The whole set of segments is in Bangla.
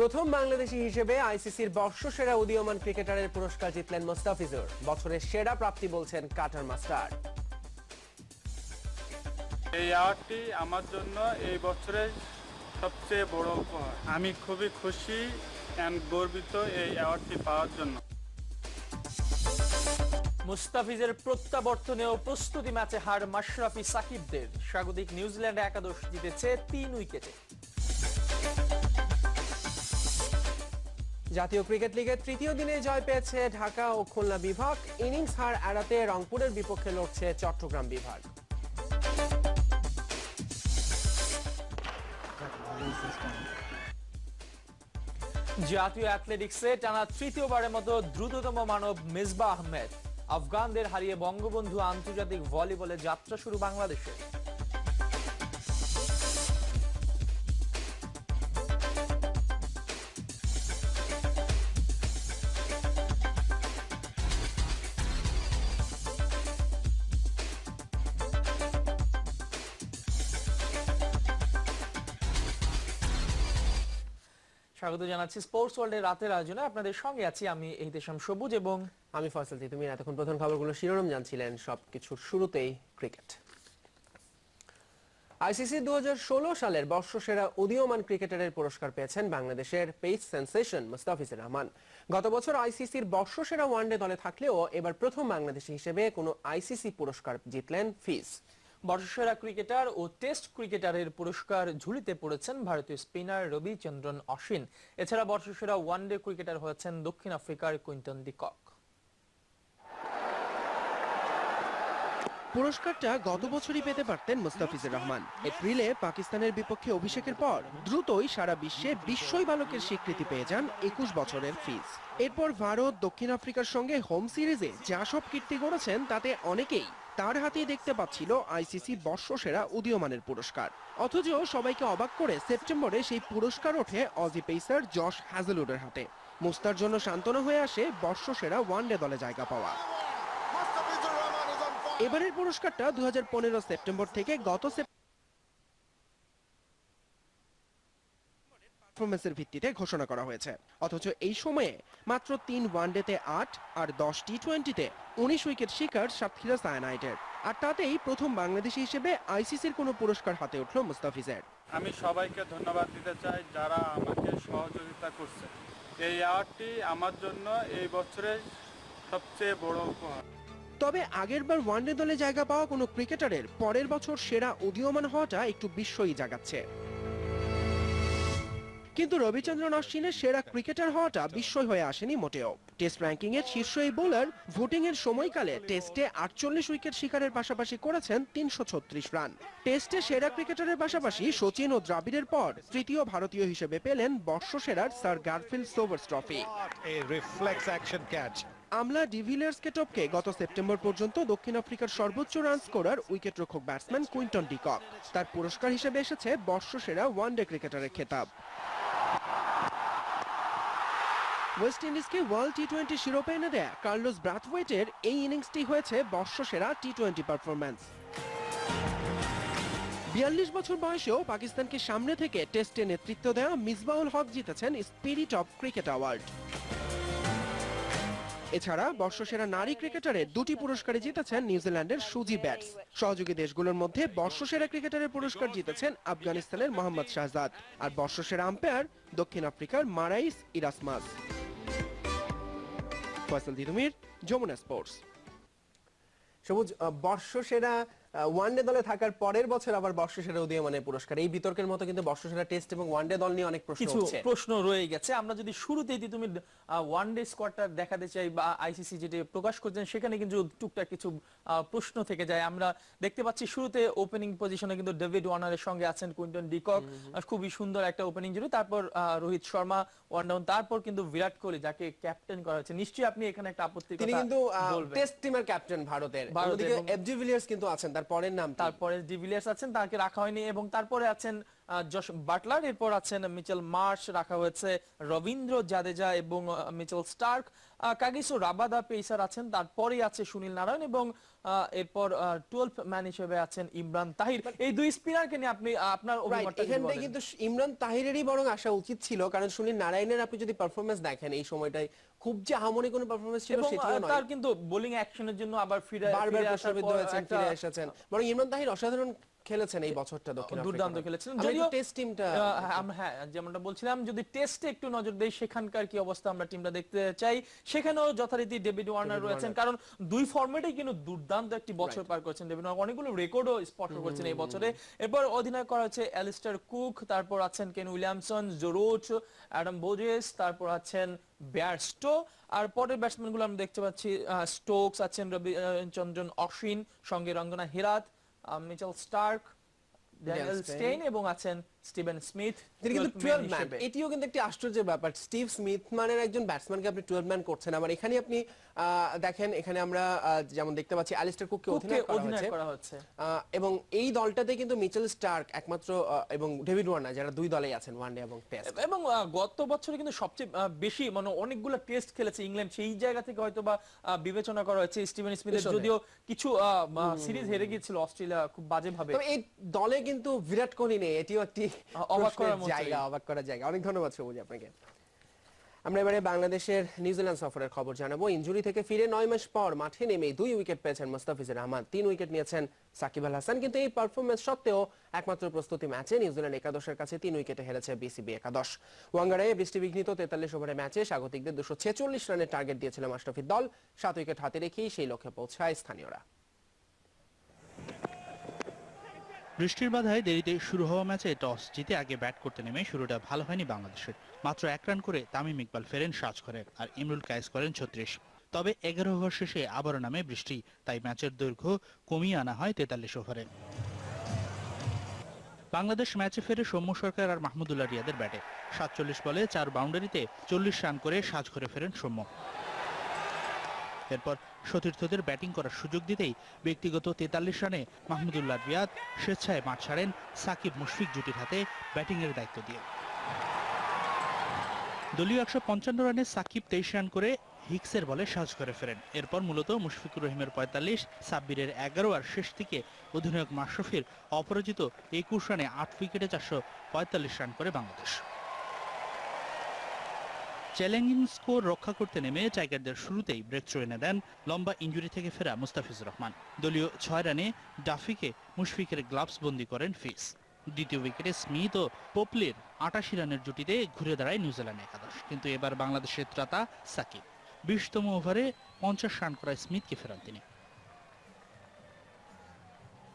প্রথম বাংলাদেশী হিসেবে আইসিসির বর্ষসেরা উদীয়মান ক্রিকেটারের পুরস্কার জিতলেন মোস্তাফিজুর। বছরের সেরা প্রাপ্তি বলছেন কাটার মাস্টার। এই অ্যাওয়ার্ডটি আমার জন্য এই বছরের সবচেয়ে বড় উপহার। আমি খুবই খুশি অ্যান্ড গর্বিত এই অ্যাওয়ার্ডটি পাওয়ার জন্য। মুস্তাফিজের প্রত্যাবর্তনে ও প্রস্তুতি ম্যাচে হার মাশরাফি সাকিবদের। স্বাগতিক নিউজিল্যান্ড একাদশ জিতেছে তিন উইকেটে। জাতীয় ক্রিকেট লিগের তৃতীয় দিনে জয় পেয়েছে ঢাকা ও খুলনা বিভাগ। ইনিংস হার এড়াতে রংপুরের বিপক্ষে লড়ছে চট্টগ্রাম বিভাগ। জাতীয় অ্যাথলেটিক্সে টানা তৃতীয়বারের মতো দ্রুততম মানব মিসবা আহমেদ। আফগানদের হারিয়ে বঙ্গবন্ধু আন্তর্জাতিক ভলিবলে যাত্রা শুরু বাংলাদেশে স্বাগত জানাচ্ছি স্পোর্টস ওয়ার্ল্ডের রাতের আয়োজনে। আপনাদের সঙ্গে আছি আমি এই দেশাম সবুজ এবং আমি ফয়সাল তুমি এতক্ষণ প্রধান খবরগুলো, শিরোনাম জানছিলেন সবকিছুর শুরুতেই ক্রিকেট আইসিসি দু সালের বর্ষসেরা উদীয়মান ক্রিকেটারের পুরস্কার পেয়েছেন বাংলাদেশের পেস সেন্সেশন মুস্তাফিজুর রহমান। গত বছর আইসিসির বর্ষসেরা ওয়ানডে দলে থাকলেও এবার প্রথম বাংলাদেশি হিসেবে কোনো আইসিসি পুরস্কার জিতলেন ফিজ। বর্ষসেরা ক্রিকেটার ও টেস্ট ক্রিকেটারের পুরস্কার ঝুলিতে পড়েছেন ভারতীয় স্পিনার রবিচন্দ্রন অশ্বিন। এছাড়া বর্ষসেরা ওয়ানডে ক্রিকেটার হয়েছেন দক্ষিণ আফ্রিকার কুইন্টন ডিকক পুরস্কারটা গত বছরই পেতে পারতেন মুস্তাফিজুর রহমান। এপ্রিলে পাকিস্তানের বিপক্ষে অভিষেকের পর দ্রুতই সারা বিশ্বে বিশ্বই বালকের স্বীকৃতি পেয়ে যান একুশ বছরের ফিজ। এরপর ভারত দক্ষিণ আফ্রিকার সঙ্গে হোম সিরিজে যা সব কীর্তি করেছেন তাতে অনেকেই তার হাতেই দেখতে পাচ্ছিল আইসিসি বর্ষসেরা উদীয়মানের পুরস্কার। অথচ সবাইকে অবাক করে সেপ্টেম্বরে সেই পুরস্কার ওঠে অজি পেসার জশ হ্যাজেলউডের হাতে। মুস্তার জন্য সান্ত্বনা হয়ে আসে বর্ষসেরা ওয়ানডে দলে জায়গা পাওয়া। এবারের পুরস্কারটা দু হাজার পনেরো সেপ্টেম্বর থেকে গত পারফরমেন্সের ভিত্তিতে ঘোষণা করা হয়েছে। অথচ এই সময়ে মাত্র তিন ওয়ানডেতে আট আর দশ টি টোয়েন্টিতে উনিশ উইকেট শিকার সাতক্ষীরা সায়ানাইটের আর তাতেই প্রথম বাংলাদেশি হিসেবে আইসিসির কোনো পুরস্কার হাতে উঠল মুস্তাফিজের। আমি সবাইকে ধন্যবাদ দিতে চাই যারা আমাকে সহযোগিতা করছে। এই অ্যাওয়ার্ডটি আমার জন্য এই বছরের সবচেয়ে বড় উপহার। তবে আগেরবার ওয়ানডে দলে জায়গা পাওয়া কোনো ক্রিকেটারের পরের বছর সেরা উদীয়মান হওয়াটা একটু বিস্ময়ই জাগাচ্ছে। কিন্তু রবিচন্দ্রন অশ্বিনের সেরা ক্রিকেটার হওয়াটা বিস্ময় হয়ে আসেনি মোটেও। টেস্ট র্যাঙ্কিং এর শীর্ষ এই বোলার ভোটিং এর সময়কালে টেস্টে আটচল্লিশ উইকেট শিকারের পাশাপাশি করেছেন তিনশো ছত্রিশ রান। টেস্টে সেরা ক্রিকেটারের পাশাপাশি সচিন ও দ্রাবিড়ের পর তৃতীয় ভারতীয় হিসেবে পেলেন বর্ষসেরার sir Garfield Sobers trophy. Amla ডিভিলিয়ার্সকে টপকে গত সেপ্টেম্বর পর্যন্ত দক্ষিণ আফ্রিকার সর্বোচ্চ রান স্কোরার উইকেট রক্ষক ব্যাটসম্যান কুইন্টন ডিকক। তার পুরস্কার হিসেবে এসেছে বর্ষসেরা ওয়ানডে ক্রিকেটারের খেতাব। ওয়েস্ট ইন্ডিজকে ওয়ার্ল্ড টি টোয়েন্টি শিরোপা এনে দেয়া কার্লোস ব্রাথওয়েটের এই ইনিংসটি হয়েছে বর্ষসেরা টি টোয়েন্টি পারফরম্যান্স। বিয়াল্লিশ বছর বয়সেও পাকিস্তানকে সামনে থেকে টেস্টে নেতৃত্ব দেওয়া মিসবাউল হক জিতেছেন স্পিরিট অফ ক্রিকেট অ্যাওয়ার্ড। এছাড়া বর্ষসেরা নারী ক্রিকেটারের দুটি পুরস্কারে জিতেছেন নিউজিল্যান্ডের সুজি ব্যাটস। সহযোগী দেশগুলোর মধ্যে বর্ষসেরা ক্রিকেটারের পুরস্কার জিতেছেন আফগানিস্তানের মোহাম্মদ শাহজাদ আর বর্ষসেরা আম্পায়ার দক্ষিণ আফ্রিকার মারাইস ইরাসমাস। ফয়সাল দিদুমির যমুনা স্পোর্টস। সবুজ বর্ষসেরা ওয়ানডে দলে থাকার পরের বছর আবার বর্ষসেরা উদীয়মানের পুরস্কার। এই বিতর্কের মতো কিন্তু বর্ষসেরা টেস্ট এবং ওয়ানডে দল নিয়ে অনেক প্রশ্ন কিছু প্রশ্ন রয়ে গেছে। আমরা যদি শুরুতেই দি তুমি ওয়ান ডে স্কোয়াডটা দেখাতে চাই বা আইসিসি যেটি প্রকাশ করছেন সেখানে কিন্তু টুকটাক কিছু প্রশ্ন থেকে যায়। আমরা দেখতে পাচ্ছি শুরুতে ওপেনিং পজিশনে কিন্তু ডেভিড ওয়ার্নারের সঙ্গে আছেন কুইন্টন ডিকক খুবই সুন্দর একটা ওপেনিং জুড়ে। তারপর রোহিত শর্মা ওয়ান ডাউন তারপর কিন্তু বিরাট কোহলি যাকে ক্যাপ্টেন করা হয়েছে। নিশ্চয়ই আপনি এখানে একটা আপত্তি তিনি কিন্তু টেস্ট টিমের ক্যাপ্টেন ভারতের। ভারতের অন্যদিকে এবং- এফ কিন্তু আছেন। তার পরের নাম তারপরে ডিভিলিয়ার্স আছেন তাকে রাখা হয়নি এবং তারপরে আছেন জশ বাটলার। এরপর আছেন মিচেল মার্শ রাখা হয়েছে রবীন্দ্র জাদেজা এবং Mitchell Starc. Kagiso Rabada pacer আছেন তারপরেই আছে সুনীল নারায়ণ এবং এরপর টুয়েলভ ম্যান হিসেবে আছেন ইমরান তাহির। এই দুই স্পিনারকে নিয়ে আপনি আপনার বলেন। কিন্তু ইমরান তাহিরেরই বরং আসা উচিত ছিল কারণ সুনীল নারায়ণের আপনি যদি পারফরমেন্স দেখেন এই সময়টাই খুব যে আহামরি কোনো পারফরমেন্স ছিল সেটিও নয়। তার কিন্তু বোলিং অ্যাকশনের জন্য আবার ফিরে বারবার আসার প্রশ্নবিদ্ধ পর হয়েছেন ফিরে এসেছেন। বরং ইমরান তাহির অসাধারণ খেলেছেন এই বছরটা দক্ষিণ দুর্দান্ত খেলেছিলেন যদিও টেস্ট টিমটা আহ, হ্যাঁ যেমনটা বলছিলাম যদি টেস্টে একটু নজর দেই সেখানকার কি অবস্থা আমরা টিমটা দেখতে চাই। সেখানেও যথারীতি ডেভিড ওয়ার্নার রয়েছেন কারণ দুই ফরম্যাটেই কিন্তু দুর্দান্ত একটি বছর পার করেছেন ডেভিড ওয়ার্নার অনেকগুলো রেকর্ডও স্পষ্ট করেছেন এই বছরে। এরপর অধিনায়ক করা হচ্ছে অ্যালিস্টার কুক তারপর আছেন কেন উইলিয়ামসন জোরোচ অ্যাডাম বোজেস তারপর আছেন ব্যারস্টো আর পরের ব্যাটসম্যানগুলো আমরা দেখতে পাচ্ছি স্টোকস আছেন রবি চন্দ্রন অশ্বিন সঙ্গে Rangana Herath Mitchell Starc Daniel Steyn. এবং আছেন স্টিভেন স্মিথ তিনি কিন্তু টুয়েলভ ম্যান এটিও কিন্তু একটি আশ্চর্যের ব্যাপার। স্টিভ স্মিথ মানের একজন ব্যাটসম্যানকে আপনি টুয়েলভ ম্যান করছেন। আবার এখানে আপনি দেখেন এখানে আমরা যেমন দেখতে পাচ্ছি অ্যালিস্টার কুককে অধিনায়ক করা হচ্ছে। এবং এই দলটাতে কিন্তু মিচেল স্টার্ক একমাত্র এবং ডেভিড ওয়ার্নার যারা দুই দলেই আছেন ওয়ানডে এবং টেস্ট। এবং গত বছরে কিন্তু সবচেয়ে বেশি মানে অনেকগুলো টেস্ট খেলেছে ইংল্যান্ড। সেই জায়গা থেকে হয়তো বা বিবেচনা করা হয়েছে স্টিভেন স্মিথের। যদিও কিছু সিরিজ হেরে গিয়েছিল অস্ট্রেলিয়া খুব বাজে ভাবে তবে এই দলে কিন্তু বিরাট কোহলি নেই। এটিও একটি অবাক প্রশ্নের করার মতোই। জায়গা অবাক করার জায়গা। অনেক ধন্যবাদ সবুজ আপনাকে। আমরা এবারে বাংলাদেশের নিউজিল্যান্ড সফরের খবর জানাব। ইনজুরি থেকে ফিরে নয় মাস পর মাঠে নেমে দুই উইকেট পেয়েছেন মুস্তাফিজুর রহমান। তিন উইকেট নিয়েছেন সাকিব আল হাসান। কিন্তু এই পারফরমেন্স সত্ত্বেও একমাত্র প্রস্তুতি ম্যাচে নিউজিল্যান্ড একাদশের কাছে তিন উইকেটে হেরেছে বিসিবি একাদশ। ওয়াঙ্গারে বৃষ্টিবিঘ্নিত তেতাল্লিশ ওভারের ম্যাচে স্বাগতিকদের দুশো ছেচল্লিশ রানের টার্গেট দিয়েছিল মাস্টাফির দল। সাত উইকেট হাতে রেখেই সেই লক্ষ্যে পৌঁছায় স্থানীয়রা। বৃষ্টির বাধায় দেরিতে শুরু হওয়া ম্যাচে টস জিতে আগে ব্যাট করতে নেমে শুরুটা ভালো হয়নি বাংলাদেশের। মাত্র এক রান করে তামিম ইকবাল ফেরেন সাজ করে আর ইমরুল কায়েস করেন ছত্রিশ। তবে এগারো ওভার শেষে আবারও নামে বৃষ্টি, তাই ম্যাচের দৈর্ঘ্য কমিয়ে আনা হয় তেতাল্লিশ ওভারে। বাংলাদেশ ম্যাচে ফেরে সৌম্য সরকার আর মাহমুদুল্লাহ রিয়াদের ব্যাটে। সাতচল্লিশ বলে চার বাউন্ডারিতে চল্লিশ রান করে সাজ করে ফেরেন সৌম্য। এরপর সতীর্থদের ব্যাটিং করার সুযোগ দিতেই ব্যক্তিগত তেতাল্লিশ রানে মাহমুদুল্লাহ রিয়াদ স্বেচ্ছায় মাঠ ছাড়েন সাকিব মুশফিক জুটির হাতে ব্যাটিংয়ের দায়িত্ব দিয়ে। দলীয় একশো পঞ্চান্ন রানে সাকিব তেইশ রান করে হিক্সের বলে সাজ করে ফেরেন। এরপর মূলত মুশফিকুর রহিমের পঁয়তাল্লিশ, সাব্বিরের এগারো আর শেষ দিকে অধিনায়ক মাশরফির অপরাজিত একুশ রানে আট উইকেটে চারশো পঁয়তাল্লিশ রান করে বাংলাদেশ। চ্যালেঞ্জিং স্কোর রক্ষা করতে নেমে টাইগারদের শুরুতেই ব্রেক থ্রো এনে দেন লম্বা ইঞ্জুরি থেকে ফেরা মুস্তাফিজুর রহমান। দলীয় ছয় রানে ডাফিকে মুশফিকের গ্লাভস বন্দি করেন ফিস। দ্বিতীয় উইকেটে স্মিথ ও পোপলির আটাশি রানের জুটিতে ঘুরে দাঁড়ায় নিউজিল্যান্ড একাদশ। কিন্তু এবার বাংলাদেশের ত্রাতা সাকিব। বিশতম ওভারে পঞ্চাশ রান করায় স্মিথকে ফেরান তিনি।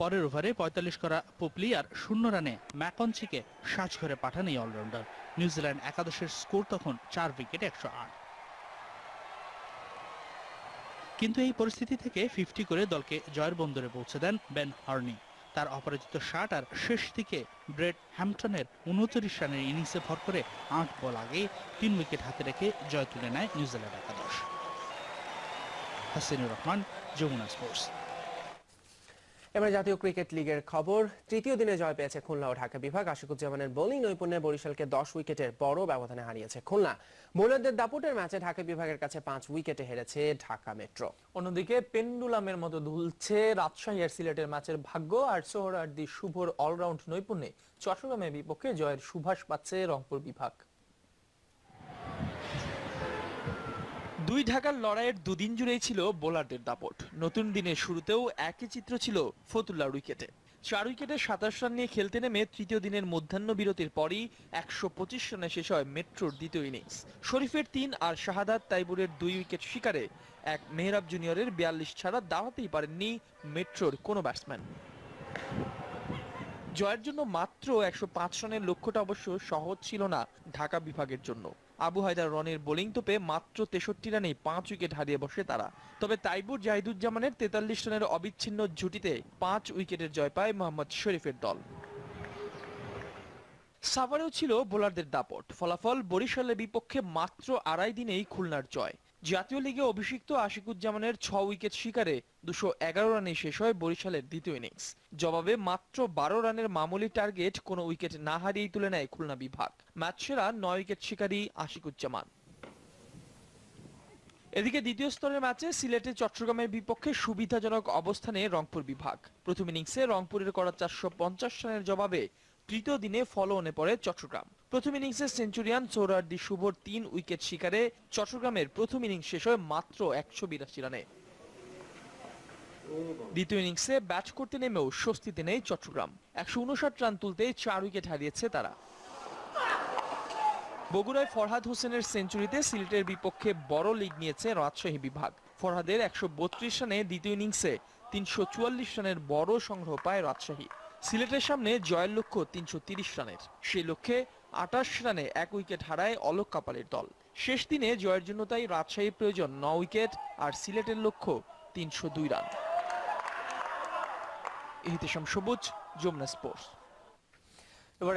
পরের ওভারে পঁয়তাল্লিশ করা পুপলি আর শূন্য রানে ম্যাকনচিকে সাজ ঘরে পাঠান এই অলরাউন্ডার নিউজিল্যান্ড একাদশের স্কোর তখন চার উইকেটে একশো আট। কিন্তু এই পরিস্থিতি থেকে ফিফটি করে দলকে জয়ের বন্দরে পৌঁছে দেন বেন হার্নি তার অপরাজিত শাট আর শেষ দিকে ব্রেড হ্যাম্পটনের উনচল্লিশ রানের ইনিংসে ভর করে আট বল আগে তিন উইকেট হাতে রেখে জয় তুলে নেয় নিউজিল্যান্ড একাদশ। হাসিনুর রহমান, যমুনা স্পোর্টস। এবার জাতীয় ক্রিকেট লিগের খবর। তৃতীয় দিনে জয় পেয়েছে খুলনা ও ঢাকা বিভাগ। আশিকুজ্জামানের বোলিং নৈপুণ্যে বরিশালকে দশ উইকেটের বড় ব্যবধানে হারিয়েছে খুলনা। বোলারদের দাপুটের ম্যাচে ঢাকা বিভাগের কাছে পাঁচ উইকেটে হেরেছে ঢাকা মেট্রো। অন্যদিকে পেন্ডুলামের মতো দুলছে রাজশাহী আর সিলেটের ম্যাচের ভাগ্য, আর সোহরার্দি শুভর অলরাউন্ড নৈপুণ্যে চট্টগ্রামের বিপক্ষে জয়ের সুভাষ পাচ্ছে রংপুর বিভাগ। দুই ঢাকার লড়াইয়ের দুদিন জুড়েই ছিল বোলারদের দাপট। নতুন দিনের শুরুতেও একই চিত্র ছিল ফতুল্লার উইকেটে। চার উইকেটে সাতাশ রান নিয়ে খেলতে নেমে তৃতীয় দিনের মধ্যাহ্ন বিরতির পরই একশো পঁচিশ রানে শেষ হয় মেট্রোর দ্বিতীয় ইনিংস। শরীফের তিন আর শাহাদাত তাইবুরের দুই উইকেট শিকারে এক মেহরাব জুনিয়রের বিয়াল্লিশ ছাড়া দাঁড়াতেই পারেননি মেট্রোর কোনো ব্যাটসম্যান। জয়ের জন্য মাত্র একশো পাঁচ রানের লক্ষ্যটা অবশ্য সহজ ছিল না ঢাকা বিভাগের জন্য। আবু হায়দার রনের বোলিং তোপে মাত্র তেষট্টি রানেই পাঁচ উইকেট হারিয়ে বসে তারা। তবে তাইবুর জাহিদুজ্জামানের তেতাল্লিশ রানের অবিচ্ছিন্ন জুটিতে পাঁচ উইকেটের জয় পায় মোহাম্মদ শরীফের দল। সাভারেও ছিল বোলারদের দাপট। ফলাফল বরিশালের বিপক্ষে মাত্র আড়াই দিনেই খুলনার জয়। জাতীয় লিগে অভিষিক্ত আশিকুজ্জামানের ছ উইকেট শিকারে দুশো এগারো রানে শেষ হয় বরিশালের দ্বিতীয় ইনিংস। জবাবে মাত্র বারো রানের মামুলি টার্গেট কোনো উইকেট না হারিয়েই তুলে নেয় খুলনা বিভাগ। ম্যাচ সেরা নয় উইকেট শিকারী আশিকুজ্জামান। এদিকে দ্বিতীয় স্তরের ম্যাচে সিলেটে চট্টগ্রামের বিপক্ষে সুবিধাজনক অবস্থানে রংপুর বিভাগ। প্রথম ইনিংসে রংপুরের করা চারশো পঞ্চাশ রানের জবাবে তৃতীয় দিনে ফলোঅনে পড়ে চট্টগ্রাম। প্রথম ইনিংসে সেঞ্চুরিয়ান সৌরার্দি শুভর তিন উইকেট শিকারে চট্টগ্রামের প্রথম ইনিংস শেষ হয় মাত্র একশো বিরাশি রানে। দ্বিতীয় ইনিংসে ব্যাট করতে নেমেও স্বস্তিতে নেই চট্টগ্রাম। একশো উনষাট রান তুলতে চার উইকেট হারিয়েছে তারা। বগুড়ায় ফরহাদ হোসেনের সেঞ্চুরিতে সিলেটের বিপক্ষে বড় লিগ নিয়েছে রাজশাহী বিভাগ। ফরহাদের একশো বত্রিশ রানে দ্বিতীয় ইনিংসে তিনশো চুয়াল্লিশ রানের বড় সংগ্রহ পায় রাজশাহী। সিলেটের সামনে জয়ের লক্ষ্য তিনশো তিরিশ রানের। সেই লক্ষ্যে আটাশ রানে এক উইকেট হারায় অলোক কাপালের দল। শেষ দিনে জয়ের জন্য তাই রাজশাহীর প্রয়োজন ন উইকেট আর সিলেটের লক্ষ্য তিনশো দুই রান। ইহিতেশাম সবুজ, যমুনা স্পোর্টস। এবার